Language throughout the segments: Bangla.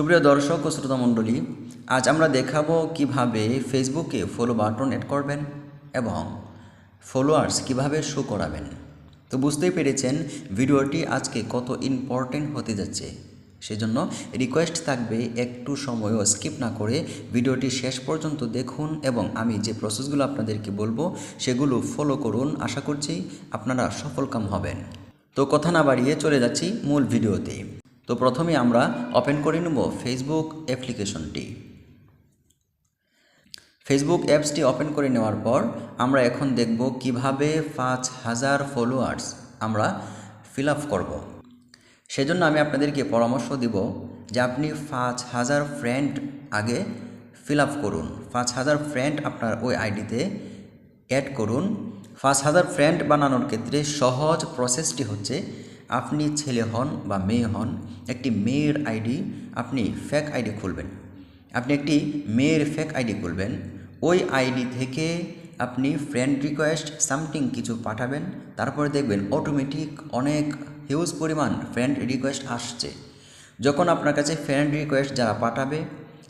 সুপ্রিয় দর্শক ও শ্রোতা মণ্ডলী, আজ আমরা দেখাবো কীভাবে ফেসবুকে ফলো বাটন অ্যাড করবেন এবং ফলোয়ার্স কীভাবে শো করাবেন। তো বুঝতেই পেরেছেন ভিডিওটি আজকে কত ইম্পর্টেন্ট হতে যাচ্ছে। সেজন্য রিকোয়েস্ট থাকবে একটু সময়ও স্কিপ না করে ভিডিওটি শেষ পর্যন্ত দেখুন এবং আমি যে প্রসেসগুলো আপনাদেরকে বলব, সেগুলো ফলো করুন। আশা করছি আপনারা সফলকাম হবেন। তো কথা না বাড়িয়ে চলে যাচ্ছি মূল ভিডিওতে। তো প্রথমে আমরা ওপেন করে নেব ফেসবুক অ্যাপ্লিকেশনটি। ফেসবুক অ্যাপসটি ওপেন করে নেওয়ার পর আমরা এখন দেখব কীভাবে পাঁচ হাজার ফলোয়ার্স আমরা ফিল আপ করব। সেজন্য আমি আপনাদেরকে পরামর্শ দিব যে আপনি পাঁচ হাজার ফ্রেন্ড আগে ফিল আপ করুন। পাঁচ হাজার ফ্রেন্ড আপনার ওই আইডিতে অ্যাড করুন। পাঁচ হাজার ফ্রেন্ড বানানোর ক্ষেত্রে সহজ প্রসেসটি হচ্ছে আপনি ছেলে হন বা মেয়ে হন, একটি মেয়ের আইডি আপনি ফেক আইডি খুলবেন। আপনি একটি মেয়ের ফেক আইডি খুলবেন। ওই আইডি থেকে আপনি ফ্রেন্ড রিকোয়েস্ট সামথিং কিছু পাঠাবেন। তারপরে দেখবেন অটোমেটিক অনেক হিউজ পরিমাণ ফ্রেন্ড রিকোয়েস্ট আসছে। যখন আপনার কাছে ফ্রেন্ড রিকোয়েস্ট যারা পাঠাবে,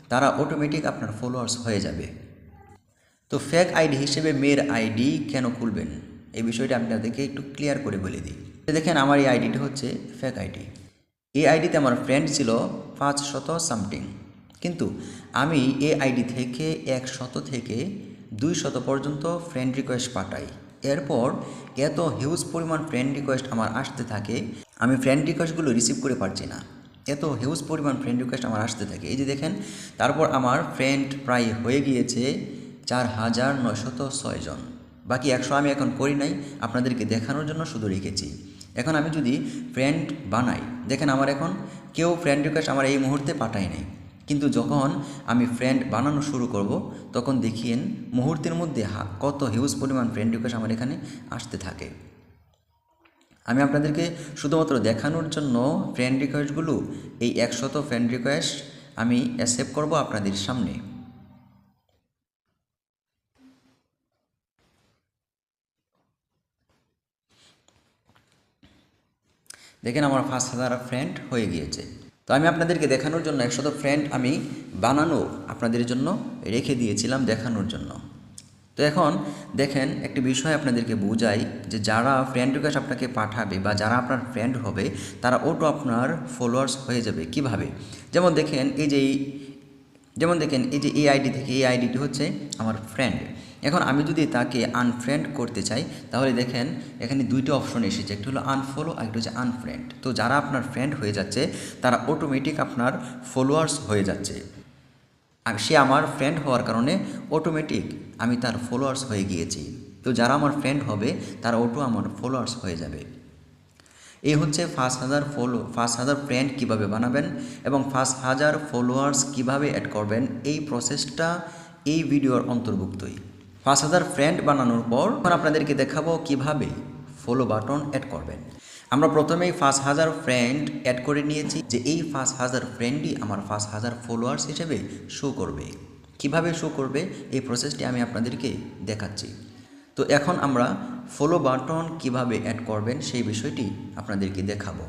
তারা অটোমেটিক আপনার ফলোয়ার্স হয়ে যাবে। তো ফেক আইডি হিসেবে মেয়ের আইডি কেন খুলবেন? এই বিষয়টা আপনাদেরকে একটু ক্লিয়ার করে বলে দিই। দেখেন আমার এই আইডিটা হচ্ছে ফেক আইডি এই আইডিতে আমার ফ্রেন্ড ছিল পাঁচ শত সামথিং কিন্তু আমি এই আইডি থেকে এক শত থেকে দুই শত পর্যন্ত ফ্রেন্ড রিকোয়েস্ট পাঠাই। এরপর এত হিউজ পরিমাণ ফ্রেন্ড রিকোয়েস্ট আমার আসতে থাকে, আমি ফ্রেন্ড রিকোয়েস্টগুলো রিসিভ করে পারছি না। এত হিউজ পরিমাণ ফ্রেন্ড রিকোয়েস্ট আমার আসতে থাকে। এই যে দেখেন, তারপর আমার ফ্রেন্ড প্রায় হয়ে গিয়েছে চার হাজার নয়শত ছয় জন। বাকি একশো আমি এখন করি নাই, আপনাদেরকে দেখানোর জন্য শুধু রেখেছি। এখন আমি যদি ফ্রেন্ড বানাই, দেখেন আমার এখন কেউ ফ্রেন্ড রিকোয়েস্ট আমার এই মুহূর্তে পাঠায় নাই। কিন্তু যখন আমি ফ্রেন্ড বানানো শুরু করব, তখন দেখিয়েন মুহূর্তের মধ্যে কত হিউজ পরিমাণ ফ্রেন্ড রিকোয়েস্ট আমার এখানে আসতে থাকে। আমি আপনাদেরকে শুধুমাত্র দেখানোর জন্য ফ্রেন্ড রিকোয়েস্টগুলো এই একশত ফ্রেন্ড রিকোয়েস্ট আমি অ্যাকসেপ্ট করব আপনাদের সামনে। দেখেন আমার পাঁচ হাজার ফ্রেন্ড হয়ে গিয়েছে। তো আমি আপনাদেরকে দেখানোর জন্য একশত ফ্রেন্ড আমি বানানো আপনাদের জন্য রেখে দিয়েছিলাম দেখানোর জন্য। তো এখন দেখেন একটি বিষয় আপনাদেরকে বোঝাই যে যারা ফ্রেন্ড রিকোয়েস্ট আপনাকে পাঠাবে বা যারা আপনার ফ্রেন্ড হবে, তারা ওটো আপনার ফলোয়ার্স হয়ে যাবে। কীভাবে? যেমন দেখেন এই যে যেমন দেখেন এই যে এই আইডি থেকে এই আইডিটি হচ্ছে আমার ফ্রেন্ড এখন আমি যদি তাকে আনফ্রেন্ড করতে চাই, তাহলে দেখেন এখানে দুইটা অপশন এসেছে, একটি হলো আনফলো আর একটা হচ্ছে আনফ্রেন্ড তো যারা আপনার ফ্রেন্ড হয়ে যাচ্ছে, তারা অটোমেটিক আপনার ফলোয়ার্স হয়ে যাচ্ছে। আর সে আমার ফ্রেন্ড হওয়ার কারণে অটোমেটিক আমি তার ফলোয়ার্স হয়ে গিয়েছি। তো যারা আমার ফ্রেন্ড হবে, তারা অটো আমার ফলোয়ার্স হয়ে যাবে। এই হচ্ছে পাঁচ হাজার ফলো পাঁচ হাজার ফ্রেন্ড কীভাবে বানাবেন এবং পাঁচ হাজার ফলোয়ার্স কীভাবে অ্যাড করবেন, এই প্রসেসটা এই ভিডিওর অন্তর্ভুক্তই। পাঁচ হাজার ফ্রেন্ড বানানোর পর এখন আপনাদেরকে দেখাবো কীভাবে ফলো বাটন অ্যাড করবেন। আমরা প্রথমেই পাঁচ হাজার ফ্রেন্ড অ্যাড করে নিয়েছি যে এই পাঁচ হাজার ফ্রেন্ডই আমার পাঁচ হাজার ফলোয়ার্স হিসেবে শো করবে। কীভাবে শো করবে? এই প্রসেসটি আমি আপনাদেরকে দেখাচ্ছি। তো এখন আমরা ফলো বাটন কীভাবে অ্যাড করবেন সেই বিষয়টি আপনাদেরকে দেখাবো।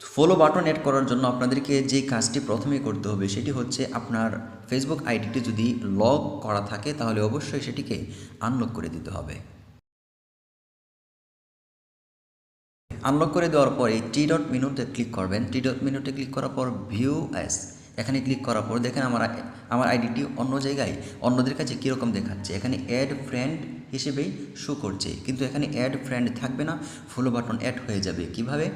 ফলো বাটন অ্যাড করার জন্য আপনাদেরকে যে কাজটি প্রথমেই করতে হবে সেটি হচ্ছে আপনার ফেসবুক আইডিটি যদি লগ করা থাকে তাহলে অবশ্যই সেটিকে আনলক করে দিতে হবে। আনলক করে দেওয়ার পরে টি ডট মিনুতে ক্লিক করবেন। টি ডট মিনুতে ক্লিক করার পর ভিউ অ্যাস এখানে ক্লিক করার পর দেখেন আমার আমার আইডিটি অন্য জায়গায়, অন্যদের কাছে কীরকম দেখাচ্ছে? এখানে অ্যাড ফ্রেন্ড হিসেবেই শো করছে। কিন্তু এখানে অ্যাড ফ্রেন্ড থাকবে না ফলো বাটন অ্যাড হয়ে যাবে। কীভাবে?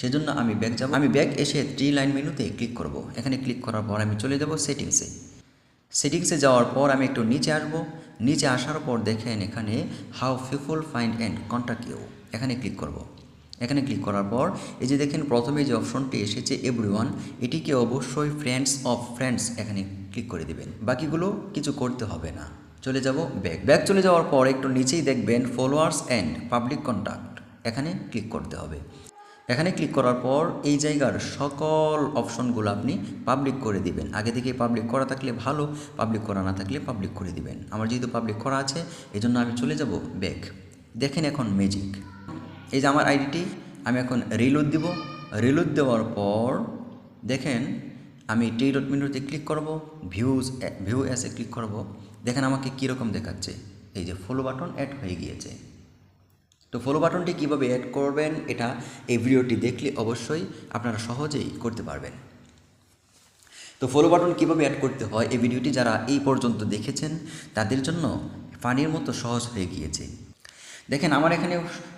সেজন্য আমি ব্যাক যাব। আমি ব্যাক এসে থ্রি লাইন মেনুতে ক্লিক করব। এখানে ক্লিক করার পর আমি চলে যাব সেটিংসে সেটিংসে যাওয়ার পর আমি একটু নিচে আসব। নিচে আসার পর দেখেন এখানে how people find and contact you এখানে ক্লিক করব। এখানে ক্লিক করার পর, এই যে দেখেন প্রথমে যে অপশনটি এসেছে এভরিওয়ান এটিকে অবশ্যই ফ্রেন্ডস অফ ফ্রেন্ডস এখানে ক্লিক করে দিবেন। বাকিগুলো কিছু করতে হবে না। চলে যাব ব্যাক ব্যাক চলে যাওয়ার পর একটু নিচেই দেখবেন ফলোয়ার্স অ্যান্ড পাবলিক কন্ট্যাক্ট এখানে ক্লিক করতে হবে। এখানে ক্লিক করার পর এই জায়গার সকল অপশনগুলো আপনি পাবলিক করে দিবেন। আগে থেকে পাবলিক করা থাকলে ভালো পাবলিক করা না থাকলে পাবলিক করে দিবেন। আমার যেহেতু পাবলিক করা আছে এই জন্য আমি চলে যাব ব্যাক দেখেন এখন ম্যাজিক এই যে আমার আইডিটি আমি এখন রিলোড দিব। রিলোড দেওয়ার পর দেখেন, আমি টি ডট মেনুতে ক্লিক করব ভিউজ ভিউ অ্যাসে ক্লিক করব। দেখেন আমাকে কীরকম দেখাচ্ছে। এই যে ফলো বাটন অ্যাড হয়ে গিয়েছে। তো ফলো বাটনটি কীভাবে অ্যাড করবেন, এটা এই ভিডিওটি দেখলে অবশ্যই আপনারা সহজেই করতে পারবেন। তো ফলো বাটন কীভাবে অ্যাড করতে হয় এই ভিডিওটি যারা এই পর্যন্ত দেখেছেন, তাদের জন্য পানির মতো সহজ হয়ে গিয়েছে। দেখেন আমার এখানে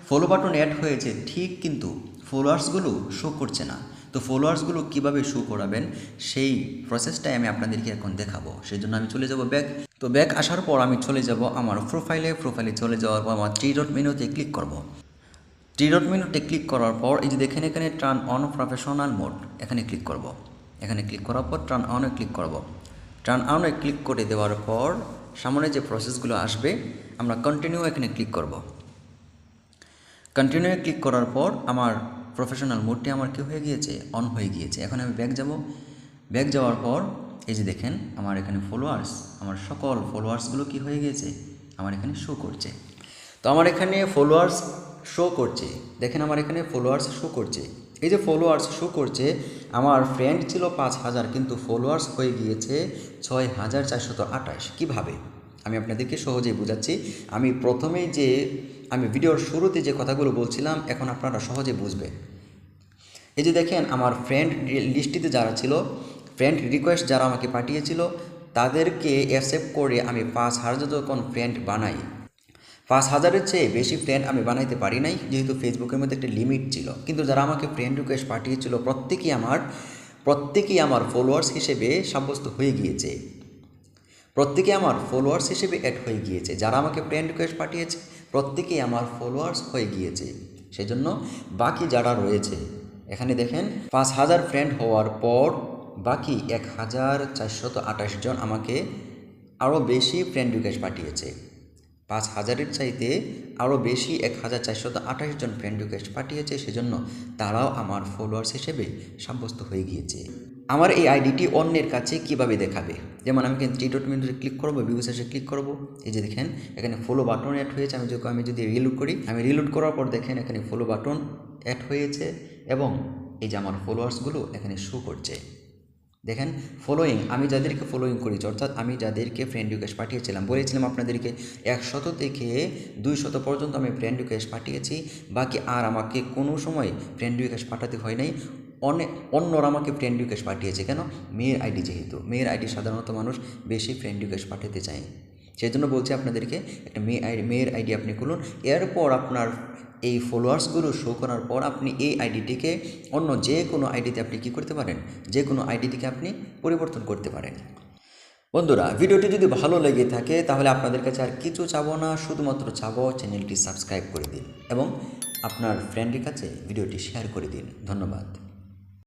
ফলো বাটন অ্যাড হয়েছে, ঠিক কিন্তু ফলোয়ার্সগুলো শো করছে না। তো ফলোয়ার্সগুলো কীভাবে শো করাবেন, সেই প্রসেসটাই আমি আপনাদেরকে এখন দেখাবো। সেই জন্য আমি চলে যাব ব্যাক তো ব্যাক আসার পর আমি চলে যাব আমার প্রোফাইলে প্রোফাইলে চলে যাওয়ার পর আমার থ্রি ডট মেনুতে ক্লিক করব। থ্রি ডট মেনুতে ক্লিক করার পর এই যে দেখেন এখানে টার্ন অন প্রফেশনাল মোড এখানে ক্লিক করব। এখানে ক্লিক করার পর টার্ন অনে ক্লিক করব। টার্ন অনে ক্লিক করে দেওয়ার পর সামনে যে প্রসেসগুলো আসবে, আমরা কন্টিনিউ এখানে ক্লিক করব। কন্টিনিউ ক্লিক করার পর আমার প্রফেশনাল মোডটি আমার কি হয়ে গিয়েছে? অন হয়ে গিয়েছে। এখন আমি ব্যাক যাব। ব্যাক যাওয়ার পর, এই যে দেখেন, আমার এখানে ফলোয়ার্স আমার সকল ফলোয়ার্সগুলো কি হয়ে গিয়েছে? আমার এখানে শো করছে। তো আমার এখানে ফলোয়ার্স শো করছে। দেখেন আমার এখানে ফলোয়ার্স শো করছে। এই যে ফলোয়ার্স শো করছে, আমার ফ্রেন্ড ছিল পাঁচ হাজার, কিন্তু ফলোয়ার্স হয়ে গিয়েছে ছয় হাজার চারশত আঠাশ। কীভাবে? আমি আপনাদেরকে সহজেই বোঝাচ্ছি। আমি প্রথমেই যে আমি ভিডিওর শুরুতে যে কথাগুলো বলছিলাম, এখন আপনারা সহজে বুঝবে। এই যে দেখেন, আমার ফ্রেন্ড লিস্টিতে যারা ছিল ফ্রেন্ড রিকোয়েস্ট যারা আমাকে পাঠিয়েছিল, তাদেরকে অ্যাকসেপ্ট করে আমি পাঁচ হাজার যখন ফ্রেন্ড বানাই। পাঁচ হাজারের চেয়ে বেশি ফ্রেন্ড আমি বানাইতে পারি নাই, যেহেতু ফেসবুকের মধ্যে একটা লিমিট ছিল। কিন্তু যারা আমাকে ফ্রেন্ড রিকোয়েস্ট পাঠিয়েছিল, প্রত্যেকেই আমার প্রত্যেকেই আমার ফলোয়ার্স হিসেবে সাব্যস্ত হয়ে গিয়েছে। প্রত্যেকে আমার ফলোয়ার্স হিসেবে অ্যাড হয়ে গিয়েছে। যারা আমাকে ফ্রেন্ড রিকোয়েস্ট পাঠিয়েছে প্রত্যেকেই আমার ফলোয়ার্স হয়ে গিয়েছে। সেজন্য বাকি যারা রয়েছে, এখানে দেখেন পাঁচ হাজার ফ্রেন্ড হওয়ার পর বাকি এক হাজার চারশত আঠাশ জন আমাকে আরও বেশি ফ্রেন্ড রিকোয়েস্ট পাঠিয়েছে। পাঁচ হাজারের চাইতে আরও বেশি এক হাজার চারশত আঠাশ জন ফ্রেন্ড রিকোয়েস্ট পাঠিয়েছে, সেজন্য তারাও আমার ফলোয়ার্স হিসেবে সাব্যস্ত হয়ে গিয়েছে। আমার এই আইডিটি অন্যের কাছে কীভাবে দেখাবে? যেমন আমি এখানে থ্রি মেনুতে ক্লিক করব ভিউস এসে ক্লিক করব। এই যে দেখেন, এখানে ফলো বাটন অ্যাড হয়েছে। আমি যদি আমি যদি রিলোড করি, আমি রিলোড করার পর দেখেন, এখানে ফলো বাটন অ্যাড হয়েছে এবং এই যে আমার ফলোয়ার্সগুলো এখানে শো করছে। দেখেন ফলোয়িং আমি যাদেরকে ফলোয়িং করেছি, অর্থাৎ আমি যাদেরকে ফ্রেন্ড রিকোয়েস্ট পাঠিয়েছিলাম, বলেছিলাম আপনাদেরকে একশত থেকে দুই শত পর্যন্ত আমি ফ্রেন্ড রিকোয়েস্ট পাঠিয়েছি। বাকি আর আমাকে কোনো সময় ফ্রেন্ড রিকোয়েস্ট পাঠাতে হয় নাই। অনেক অন্যরা আমাকে ফ্রেন্ড রিকোয়েস্ট পাঠিয়েছে, কেন? মেয়ের আইডি যেহেতু, মেয়ের আইডি সাধারণত মানুষ বেশি ফ্রেন্ড রিকোয়েস্ট পাঠাতে চায়। সেই জন্য বলছি আপনাদেরকে, একটা মেয়ে আইডি মেয়ের আইডি আপনি খুলুন, এরপর আপনার এই ফলোয়ার্সগুলো শো করার পর আপনি এই আইডিটিকে অন্য যে কোনো আইডিতে আপনি কী করতে পারেন? যে কোনো আইডিটিকে আপনি পরিবর্তন করতে পারেন। বন্ধুরা, ভিডিওটি যদি ভালো লেগে থাকে, তাহলে আপনাদের কাছে আর কিছু চাবো না, শুধুমাত্র চাবো চ্যানেলটি সাবস্ক্রাইব করে দিন এবং আপনার ফ্রেন্ডের কাছে ভিডিওটি শেয়ার করে দিন। ধন্যবাদ।